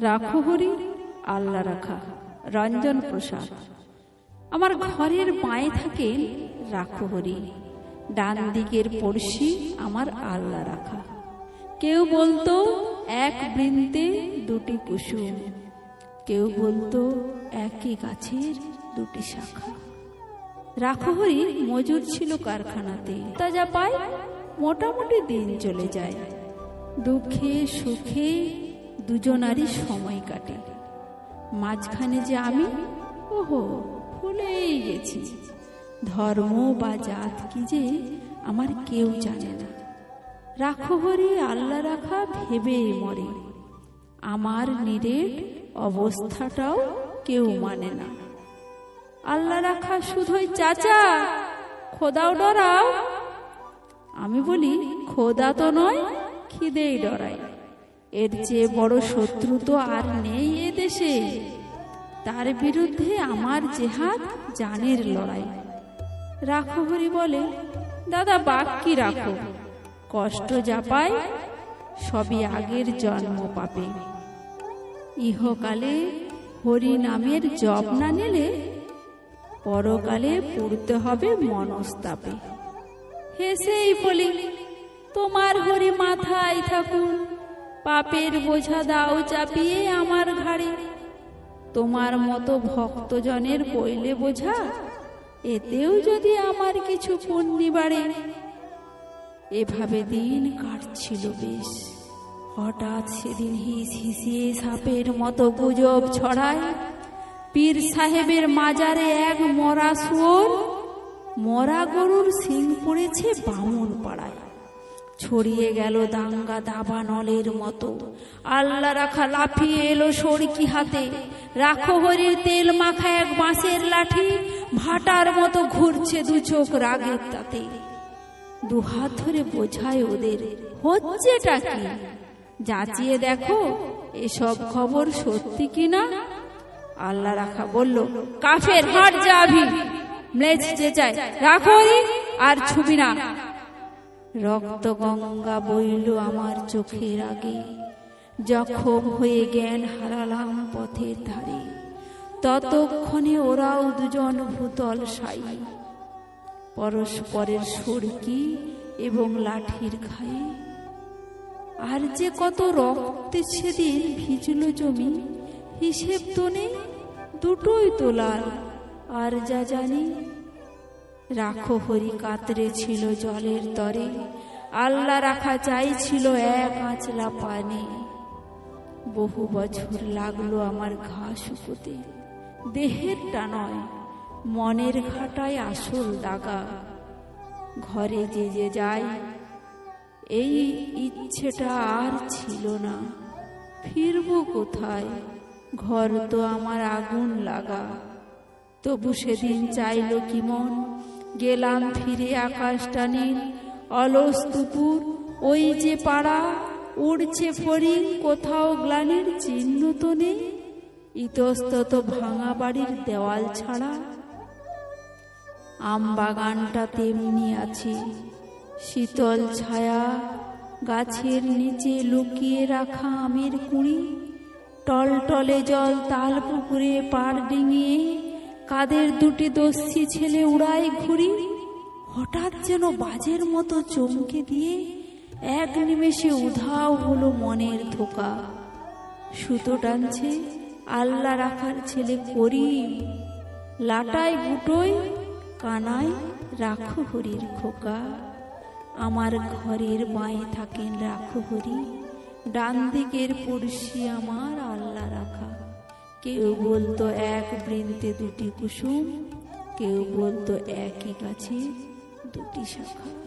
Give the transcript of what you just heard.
রাখো হরি, আল্লাহ রাখা, রঞ্জন প্রসাদ। আমার ঘরের মায়ে থাকেন রাখো হরি। ডান দিকের পড়শি আমার আল্লাহ রাখা। কেউ বলতো, এক বৃন্তে দুটি কুসুম। কেউ বলতো, একই গাছের দুটি শাখা। রাখহরি মজুর ছিল কারখানাতে। তা যা পায়, মোটামুটি দিন চলে যায়। দুঃখে সুখে দুজনারই সময় কাটে। মাঝখানে যে আমি, ওহো, ভুলেই গেছি। ধর্ম বা জাত কি যে আমার কেউ জানে না। রাখহরি আল্লাহ রাখা, ভেবেই মরে। আমার নিরেট অবস্থাটাও কেউ মানে না। আল্লাহ রাখা শুধুই চাচা, খোদাও ডরাও। আমি বলি, খোদা তো নয়, খিদেই ডরাই এর চেয়ে বড় শত্রু তো আর নেই এ দেশে। তার বিরুদ্ধে আমার জেহাদ, জানের লড়াই। রাখো হরি বলে, দাদা বাক্যি রাখো। কষ্ট যা পায়, সবই আগের জন্ম পাবে। ইহকালে হরি নামের জপ না নিলে পরকালে পড়তে হবে মনস্তাপে। হেসেই বলি, তোমার হরি মাথায় থাকুন। পাপের বোঝা দাও চাপিয়ে আমার ঘাড়ে। তোমার মতো ভক্তজনের বইলে বোঝা, এতেও যদি আমার কিছু পুণ্যি বাড়ে। এভাবে দিন কাটছিল বেশ। হঠাৎ সেদিন হিস হিসিয়ে সাপের মতো গুজব ছড়ায়। পীর সাহেবের মাজারে এক মরা শুয়োর, মরা গরুর সিং পড়েছে বামুন পাড়ায়। ছড়িয়ে গেল দাঙ্গা দাবা নলের মতো। আল্লাহ রাখা লাফিয়ে এলো সড়কি হাতে। রাখো হরির তেল মাখা এক বাঁশের লাঠি। ভাটার মতো ঘুরছে দু চোখ রাগের তাতে। দু হাত ধরে বোঝায় ওদের, হচ্ছেটা কি? যাচিয়ে দেখো, এসব খবর সত্যি কিনা আল্লাহ রাখা বলল, কাফের হাট যাবি ম্লেজ যে চায়, রাখো আর ছুবি না। রক্ত গঙ্গা বইল আমার চোখের আগে। জখম হয়ে জ্ঞান হারালাম পথের ধারে, ততক্ষণে ওরাও দুজন ভূতল সাই। পরস্পরের সড়কি এবং লাঠির খায়ে আর যে কত রক্তে সেদিন ভিজল জমি, হিসেব তো নেই, দুটোই তোলার আর যা জানি রাখো হরি কাতরে ছিল জলের তরে। আল্লাহ রাখা চাইছিল এক আঁচলা পানি। বহু বছর লাগল আমার ঘা শুকোতে। দেহেরটা নয় মনের ঘাটায় আসল দাগা। ঘরে যে যে যায়, এই ইচ্ছেটা আর ছিল না। ফিরবো কোথায়? ঘর তো আমার আগুন লাগা। তবু সেদিন চাইল কি মন? গেলাম ফিরে আকাশটা নীল, অলস দুপুর, ওই যে পাড়া, উড়ছে ফড়িং, কোথাও গ্লানির চিহ্ন তো নেই, ইতস্তত ভাঙা বাড়ির দেওয়াল ছাড়া। আম বাগানটা তেমনি আছে, শীতল ছায়া, গাছের নিচে লুকিয়ে রাখা আমের কুড়ি, টলটলে জল তাল পুকুরে পাড় ডিঙিয়ে কাদের দুটি দস্যি ছেলে উড়ায় ঘুরি, হঠাৎ যেন বাজের মতো চমকে দিয়ে এক নিমেষে উধাও হলো মনের ধোকা। সুতো টানছে আল্লাহ রাখার ছেলে করি লাটায় বুটোয়, কানায় রাখো হরির খোকা। আমার ঘরের বাঁয়ে থাকেন রাখো হরি ডান দিকের পড়শি আমার আল্লাহ রাখা। কেউ বলতো এক বৃন্তে দুটি কুসুম কেউ বলতো একই গাছে দুটি শাখা।